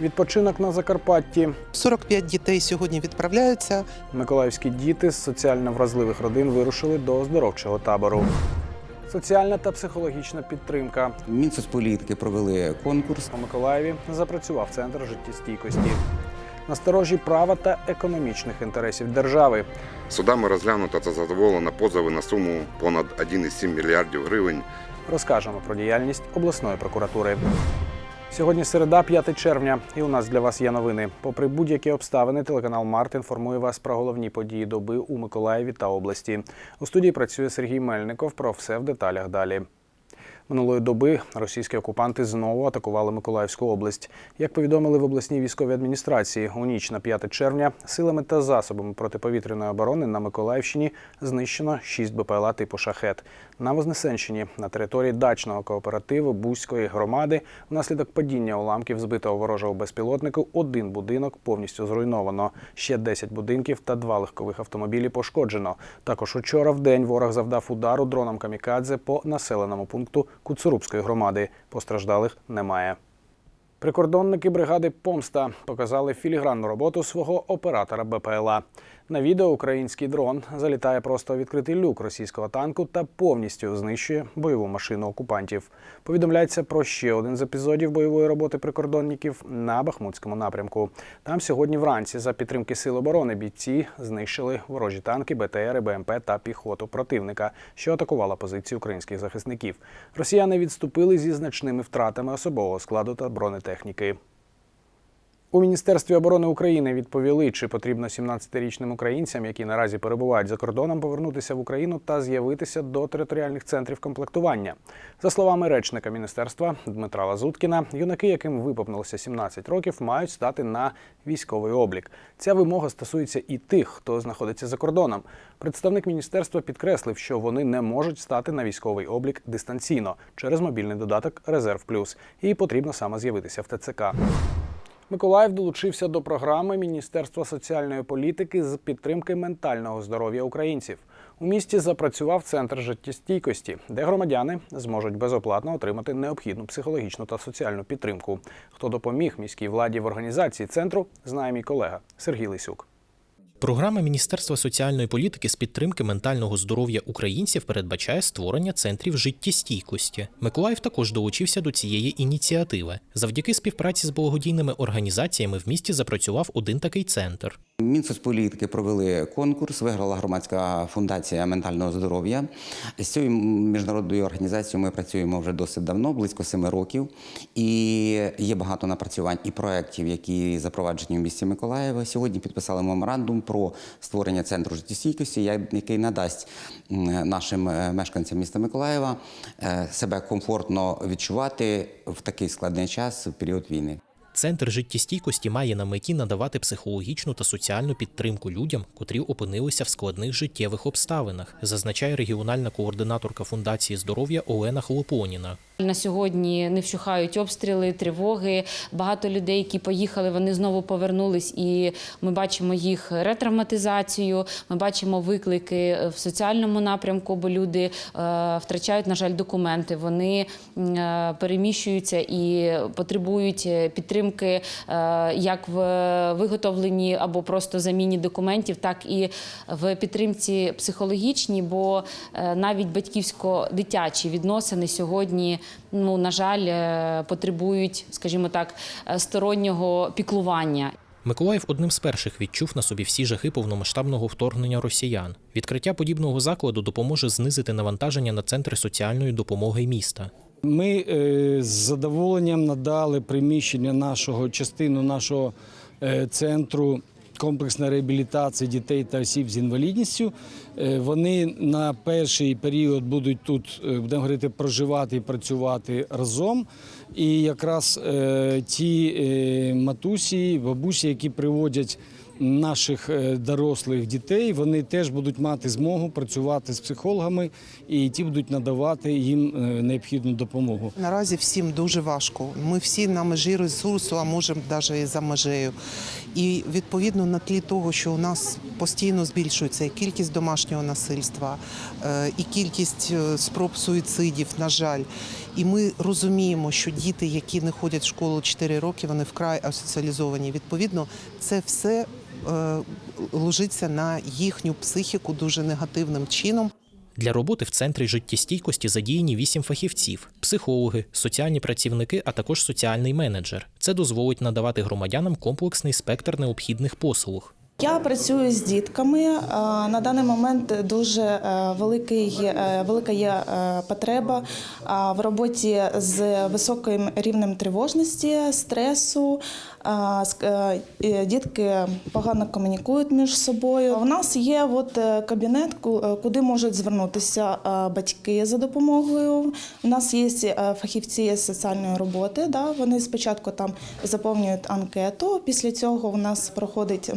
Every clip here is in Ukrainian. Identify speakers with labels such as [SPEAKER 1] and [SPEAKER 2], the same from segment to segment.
[SPEAKER 1] Відпочинок на Закарпатті.
[SPEAKER 2] 45 дітей сьогодні відправляються.
[SPEAKER 1] Миколаївські діти з соціально вразливих родин вирушили до оздоровчого табору. Соціальна та психологічна підтримка.
[SPEAKER 3] Мінсоцполітики провели конкурс.
[SPEAKER 1] У Миколаєві запрацював центр життєстійкості. Насторожі права та економічних інтересів держави.
[SPEAKER 4] Судами розглянуто та задоволено позови на суму понад 1,7 мільярдів гривень
[SPEAKER 1] Розкажемо про діяльність обласної прокуратури. Сьогодні середа, 5 червня, і у нас для вас є новини. Попри будь-які обставини, телеканал Март інформує вас про головні події доби у Миколаєві та області. У студії працює Сергій Мельников. Про все в деталях далі. Минулої доби російські окупанти знову атакували Миколаївську область. Як повідомили в обласній військовій адміністрації, у ніч на 5 червня силами та засобами протиповітряної оборони на Миколаївщині знищено 6 БПЛА типу шахет. На Вознесенщині на території дачного кооперативу Бузької громади внаслідок падіння уламків збитого ворожого безпілотнику один будинок повністю зруйновано. Ще 10 будинків та два легкових автомобілі пошкоджено. Також учора в день ворог завдав удару дроном камікадзе по населеному пункту Куцурубської громади. Постраждалих немає. Прикордонники бригади Помста показали філігранну роботу свого оператора БПЛА. На відео український дрон залітає просто у відкритий люк російського танку та повністю знищує бойову машину окупантів. Повідомляється про ще один з епізодів бойової роботи прикордонників на Бахмутському напрямку. Там сьогодні вранці за підтримки сил оборони бійці знищили ворожі танки, БТРи, БМП та піхоту противника, що атакувала позиції українських захисників. Росіяни відступили зі значними втратами особового складу та бронетехніки. У Міністерстві оборони України відповіли, чи потрібно 17-річним українцям, які наразі перебувають за кордоном, повернутися в Україну та з'явитися до територіальних центрів комплектування. За словами речника міністерства Дмитра Лазуткіна, юнаки, яким виповнилося 17 років, мають стати на військовий облік. Ця вимога стосується і тих, хто знаходиться за кордоном. Представник міністерства підкреслив, що вони не можуть стати на військовий облік дистанційно через мобільний додаток Резерв Плюс, і потрібно саме з'явитися в ТЦК. Миколаїв долучився до програми Міністерства соціальної політики з підтримки ментального здоров'я українців. У місті запрацював центр життєстійкості, де громадяни зможуть безоплатно отримати необхідну психологічну та соціальну підтримку. Хто допоміг міській владі в організації центру, знає мій колега Сергій Лисюк.
[SPEAKER 5] Програма Міністерства соціальної політики з підтримки ментального здоров'я українців передбачає створення центрів життєстійкості. Миколаїв також долучився до цієї ініціативи. Завдяки співпраці з благодійними організаціями в місті запрацював один такий центр.
[SPEAKER 3] Мінсоцполітики провели конкурс, виграла громадська фундація ментального здоров'я. З цією міжнародною організацією ми працюємо вже досить давно, близько семи років. І є багато напрацювань і проєктів, які запроваджені в місті Миколаєва. Сьогодні підписали меморандум про створення центру життєстійкості, який надасть нашим е, мешканцям міста Миколаєва е, себе комфортно відчувати в такий складний час в період війни.
[SPEAKER 5] Центр життєстійкості має на меті надавати психологічну та соціальну підтримку людям, котрі опинилися в складних життєвих обставинах, зазначає регіональна координаторка фундації здоров'я Олена Хлопоніна.
[SPEAKER 6] На сьогодні не вщухають обстріли, тривоги. Багато людей, які поїхали, вони знову повернулись, і ми бачимо їх ретравматизацію. Ми бачимо виклики в соціальному напрямку, бо люди е, втрачають, на жаль, документи. Вони е, переміщуються і потребують підтримки е, як в виготовленні або просто заміні документів, так і в підтримці психологічній, бо навіть батьківсько-дитячі відносини сьогодні, ну на жаль, е, потребують, скажімо так, е, стороннього піклування.
[SPEAKER 5] Миколаїв одним з перших відчув на собі всі жахи повномасштабного вторгнення росіян. Відкриття подібного закладу допоможе знизити навантаження на центри соціальної допомоги міста.
[SPEAKER 7] Ми е, з задоволенням надали приміщення нашого частину нашого центру комплексної реабілітації дітей та осіб з інвалідністю. Е, Вони на перший період будуть тут, е, будемо говорити, проживати і працювати разом. І якраз е, ті матусі, бабусі, які приводять наших е, дорослих дітей, вони теж будуть мати змогу працювати з психологами, і ті будуть надавати їм е, необхідну допомогу.
[SPEAKER 2] Наразі всім дуже важко. Ми всі на межі ресурсу, а можемо навіть і за межею. І відповідно на тлі того, що у нас постійно збільшується і кількість домашнього насильства, е, і кількість спроб суїцидів, на жаль. І ми розуміємо, що діти, які не ходять в школу 4 роки, вони вкрай асоціалізовані. Відповідно, це все ложиться на їхню психіку дуже негативним чином.
[SPEAKER 5] Для роботи в центрі життєстійкості задіяні вісім фахівців: психологи, соціальні працівники, а також соціальний менеджер. Це дозволить надавати громадянам комплексний спектр необхідних послуг.
[SPEAKER 8] Я працюю з дітками. Е, На даний момент дуже е, великий, е, велика є потреба в роботі з високим рівнем тривожності, стресу. Дітки погано комунікують між собою. У нас є от кабінет, куди можуть звернутися батьки за допомогою. У нас є фахівці соціальної роботи. Вони спочатку там заповнюють анкету. Після цього у нас проходить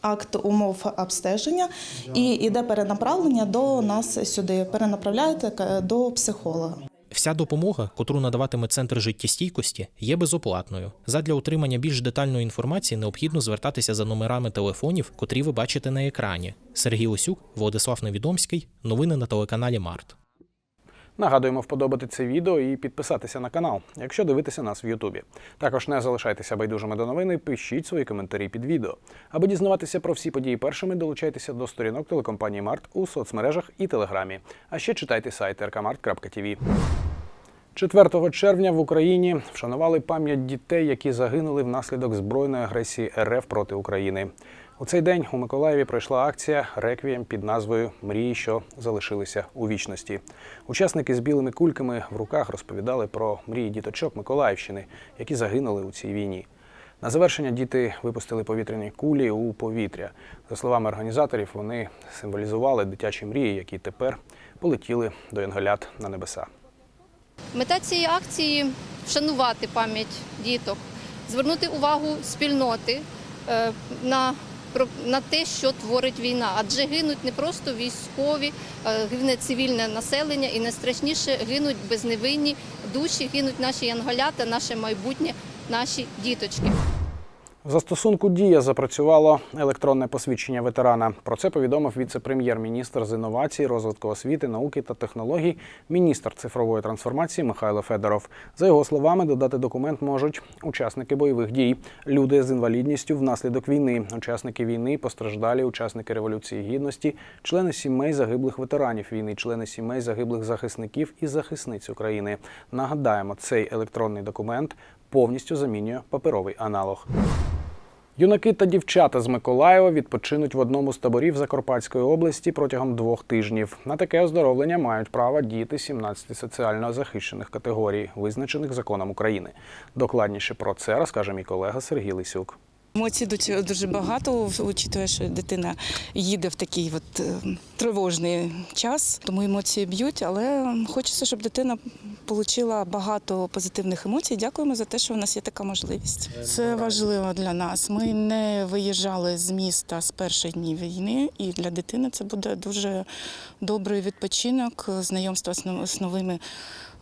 [SPEAKER 8] акт умов обстеження і йде перенаправлення до нас сюди. Перенаправляють е, до психолога.
[SPEAKER 5] Вся допомога, котру надаватиме центр життєстійкості, є безоплатною. Задля отримання більш детальної інформації необхідно звертатися за номерами телефонів, котрі ви бачите на екрані. Сергій Осюк, Владислав Невідомський. Новини на телеканалі Март.
[SPEAKER 1] Нагадуємо вподобати це відео і підписатися на канал, якщо дивитеся нас в Ютубі. Також не залишайтеся байдужими до новини, пишіть свої коментарі під відео. Аби дізнаватися про всі події першими, долучайтеся до сторінок телекомпанії Март у соцмережах і Телеграмі. А ще читайте сайт rkmart.tv. 4 червня в Україні вшанували пам'ять дітей, які загинули внаслідок збройної агресії РФ проти України. У цей день у Миколаєві пройшла акція Реквієм під назвою Мрії, що залишилися у вічності. Учасники з білими кульками в руках розповідали про мрії діточок Миколаївщини, які загинули у цій війні. На завершення діти випустили повітряні кулі у повітря. За словами організаторів, вони символізували дитячі мрії, які тепер полетіли до янголят на небеса.
[SPEAKER 9] Мета цієї акції вшанувати пам'ять діток, звернути увагу спільноти е, на, на те, що творить війна. Адже гинуть не просто військові, е, гине цивільне населення і найстрашніше гинуть безневинні душі, гинуть наші янголята, наше майбутнє, наші діточки.
[SPEAKER 1] В застосунку Дія запрацювало електронне посвідчення ветерана. Про це повідомив віце-прем'єр-міністр з інновацій, розвитку освіти, науки та технологій, міністр цифрової трансформації Михайло Федоров. За його словами, додати документ можуть учасники бойових дій, люди з інвалідністю внаслідок війни, учасники війни, постраждалі, учасники революції гідності, члени сімей загиблих ветеранів війни, члени сімей загиблих захисників і захисниць України. Нагадаємо, цей електронний документ повністю замінює паперовий аналог. Юнаки та дівчата з Миколаєва відпочинуть в одному з таборів Закарпатської області протягом двох тижнів. На таке оздоровлення мають право діти 17 соціально захищених категорій, визначених законом України. Докладніше про це розкаже мій колега Сергій Лисюк.
[SPEAKER 10] Емоцій дуже- дуже багато, учитує, що дитина їде в такий от е, тривожний час, тому емоції б'ють, але хочеться, щоб дитина отримала багато позитивних емоцій. Дякуємо за те, що в нас є така можливість. Це важливо для нас. Ми не виїжджали з міста з перших днів війни, і для дитини це буде дуже добрий відпочинок, знайомство з новими.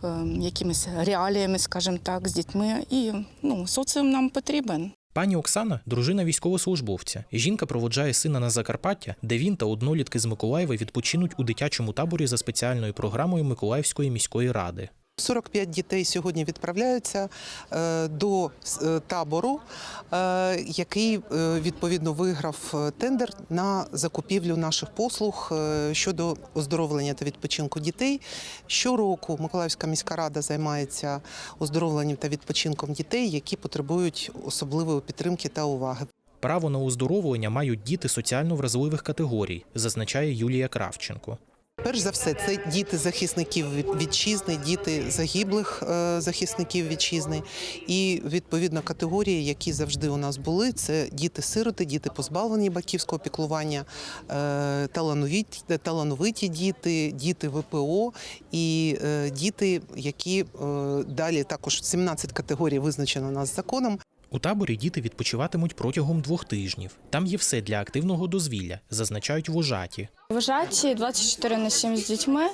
[SPEAKER 10] е, Якимись реаліями, скажімо так, з дітьми, і ну соціум нам потрібен.
[SPEAKER 5] Пані Оксана дружина військовослужбовця. Жінка проводжає сина на Закарпаття, де він та однолітки з Миколаєва відпочинуть у дитячому таборі за спеціальною програмою Миколаївської міської ради.
[SPEAKER 2] 45 дітей сьогодні відправляються е, до е, табору, е, який відповідно виграв тендер на закупівлю наших послуг щодо оздоровлення та відпочинку дітей. Щороку Миколаївська міська рада займається оздоровленням та відпочинком дітей, які потребують особливої підтримки та уваги.
[SPEAKER 5] Право на оздоровлення мають діти соціально вразливих категорій, зазначає Юлія Кравченко.
[SPEAKER 2] Перш за все, це діти захисників вітчизни, діти загиблих е, захисників вітчизни. І відповідно категорії, які завжди у нас були, це діти-сироти, діти позбавлені батьківського піклування, е, талановиті, талановиті діти, діти ВПО і е, діти, які далі також 17 категорій визначено нас законом.
[SPEAKER 5] У таборі діти відпочиватимуть протягом двох тижнів. Там є все для активного дозвілля, зазначають вожаті.
[SPEAKER 11] Вважаті 24 на 7 з дітьми.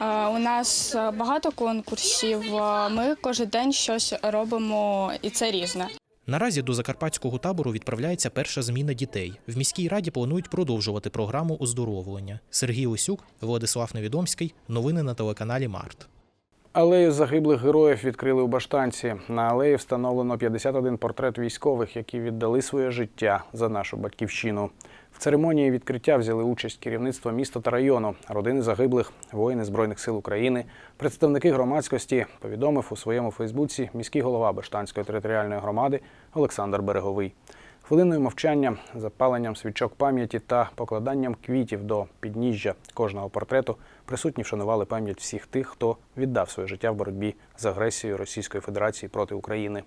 [SPEAKER 11] У нас багато конкурсів. Ми кожен день щось робимо, і це різне.
[SPEAKER 5] Наразі до закарпатського табору відправляється перша зміна дітей. В міській раді планують продовжувати програму оздоровлення. Сергій Осюк, Владислав Невідомський. Новини на телеканалі Март.
[SPEAKER 1] Алею загиблих героїв відкрили у Баштанці. На алеї встановлено 51 портрет військових, які віддали своє життя за нашу батьківщину. В церемонії відкриття взяли участь керівництво міста та району, родини загиблих, воїни Збройних сил України, представники громадськості, повідомив у своєму Фейсбуці міський голова Баштанської територіальної громади Олександр Береговий. Хвилиною мовчання, запаленням свічок пам'яті та покладанням квітів до підніжжя кожного портрету присутні вшанували пам'ять всіх тих, хто віддав своє життя в боротьбі з агресією Російської Федерації проти України.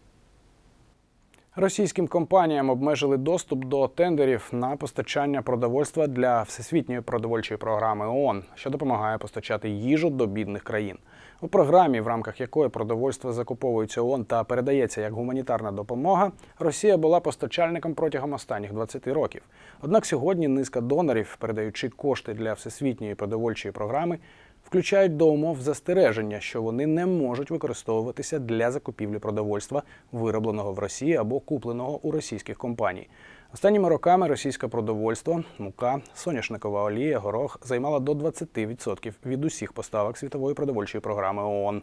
[SPEAKER 1] Російським компаніям обмежили доступ до тендерів на постачання продовольства для всесвітньої продовольчої програми ООН, що допомагає постачати їжу до бідних країн. У програмі, в рамках якої продовольство закуповується ООН та передається як гуманітарна допомога, Росія була постачальником протягом останніх 20 років. Однак сьогодні низка донорів, передаючи кошти для всесвітньої продовольчої програми, включають до умов застереження, що вони не можуть використовуватися для закупівлі продовольства, виробленого в Росії або купленого у російських компаній. Останніми роками російське продовольство, мука, соняшникова олія, горох займала до 20% від усіх поставок світової продовольчої програми ООН.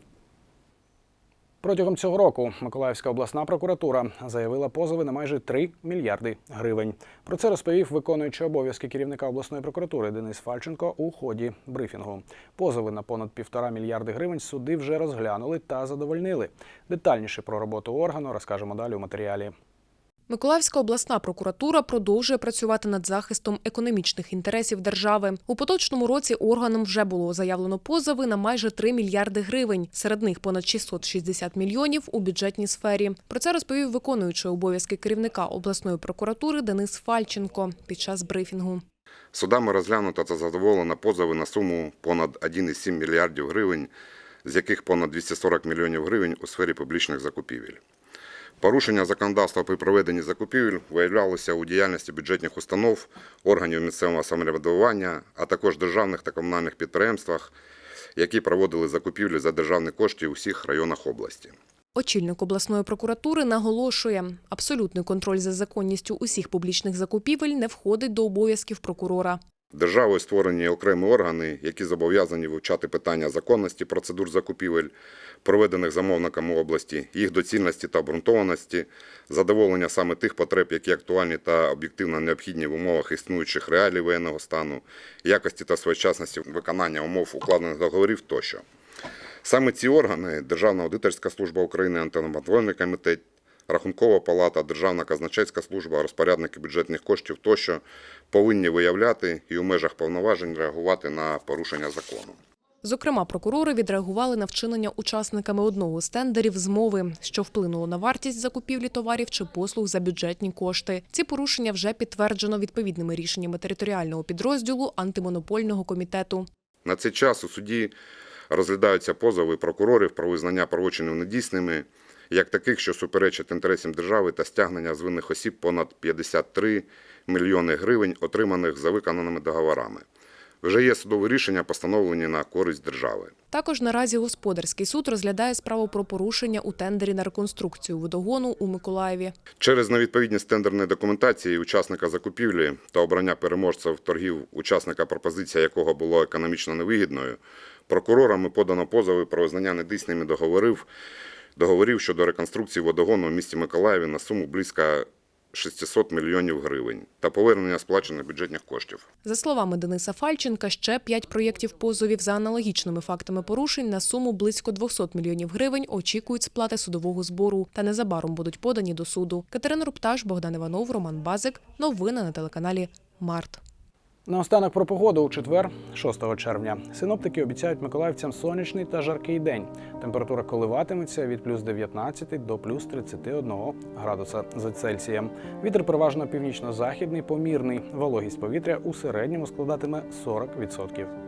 [SPEAKER 1] Протягом цього року Миколаївська обласна прокуратура заявила позови на майже 3 мільярди гривень. Про це розповів виконуючий обов'язки керівника обласної прокуратури Денис Фальченко у ході брифінгу. Позови на понад півтора мільярди гривень суди вже розглянули та задовольнили. Детальніше про роботу органу розкажемо далі у матеріалі.
[SPEAKER 12] Миколаївська обласна прокуратура продовжує працювати над захистом економічних інтересів держави. У поточному році органам вже було заявлено позови на майже 3 мільярди гривень. Серед них понад 660 мільйонів у бюджетній сфері. Про це розповів виконуючий обов'язки керівника обласної прокуратури Денис Фальченко під час брифінгу.
[SPEAKER 4] Судами розглянуто та задоволено позови на суму понад 1,7 мільярдів гривень, з яких понад 240 мільйонів гривень у сфері публічних закупівель. Порушення законодавства при проведенні закупівель виявлялося у діяльності бюджетних установ, органів місцевого самоврядування, а також державних та комунальних підприємствах, які проводили закупівлі за державні кошти у всіх районах області.
[SPEAKER 12] Очільник обласної прокуратури наголошує, абсолютний контроль за законністю усіх публічних закупівель не входить до обов'язків прокурора.
[SPEAKER 4] Державою створені окремі органи, які зобов'язані вивчати питання законності процедур закупівель, проведених замовниками області, їх доцільності та обґрунтованості, задоволення саме тих потреб, які актуальні та об'єктивно необхідні в умовах існуючих реалій воєнного стану, якості та своєчасності виконання умов укладених договорів тощо. Саме ці органи Державна аудиторська служба України, антимонопольний комітет, Рахункова палата, Державна казначейська служба, розпорядники бюджетних коштів тощо повинні виявляти і у межах повноважень реагувати на порушення закону.
[SPEAKER 12] Зокрема, прокурори відреагували на вчинення учасниками одного з тендерів змови, що вплинуло на вартість закупівлі товарів чи послуг за бюджетні кошти. Ці порушення вже підтверджено відповідними рішеннями територіального підрозділу антимонопольного комітету.
[SPEAKER 4] На цей час у суді розглядаються позови прокурорів про визнання правочинів недійсними, як таких, що суперечать інтересам держави та стягнення з винних осіб понад 53 мільйони гривень, отриманих за виконаними договорами. Вже є судові рішення, постановлені на користь держави.
[SPEAKER 12] Також наразі господарський суд розглядає справу про порушення у тендері на реконструкцію водогону у Миколаєві.
[SPEAKER 4] Через невідповідність тендерної документації учасника закупівлі та обрання переможців торгів, учасника пропозиція якого було економічно невигідною, прокурорами подано позови про визнання недійсними договорів, договорів щодо реконструкції водогону в місті Миколаєві на суму близько 600 мільйонів гривень та повернення сплачених бюджетних коштів.
[SPEAKER 12] За словами Дениса Фальченка, ще п'ять проєктів позовів за аналогічними фактами порушень на суму близько 200 мільйонів гривень очікують сплати судового збору та незабаром будуть подані до суду. Катерина Рупташ, Богдан Іванов, Роман Базик. Новини на телеканалі Март.
[SPEAKER 1] Наостанок про погоду у четвер, 6 червня. Синоптики обіцяють миколаївцям сонячний та жаркий день. Температура коливатиметься від плюс 19 до плюс 31 градуса за Цельсієм. Вітер переважно північно-західний, помірний. Вологість повітря у середньому складатиме 40%.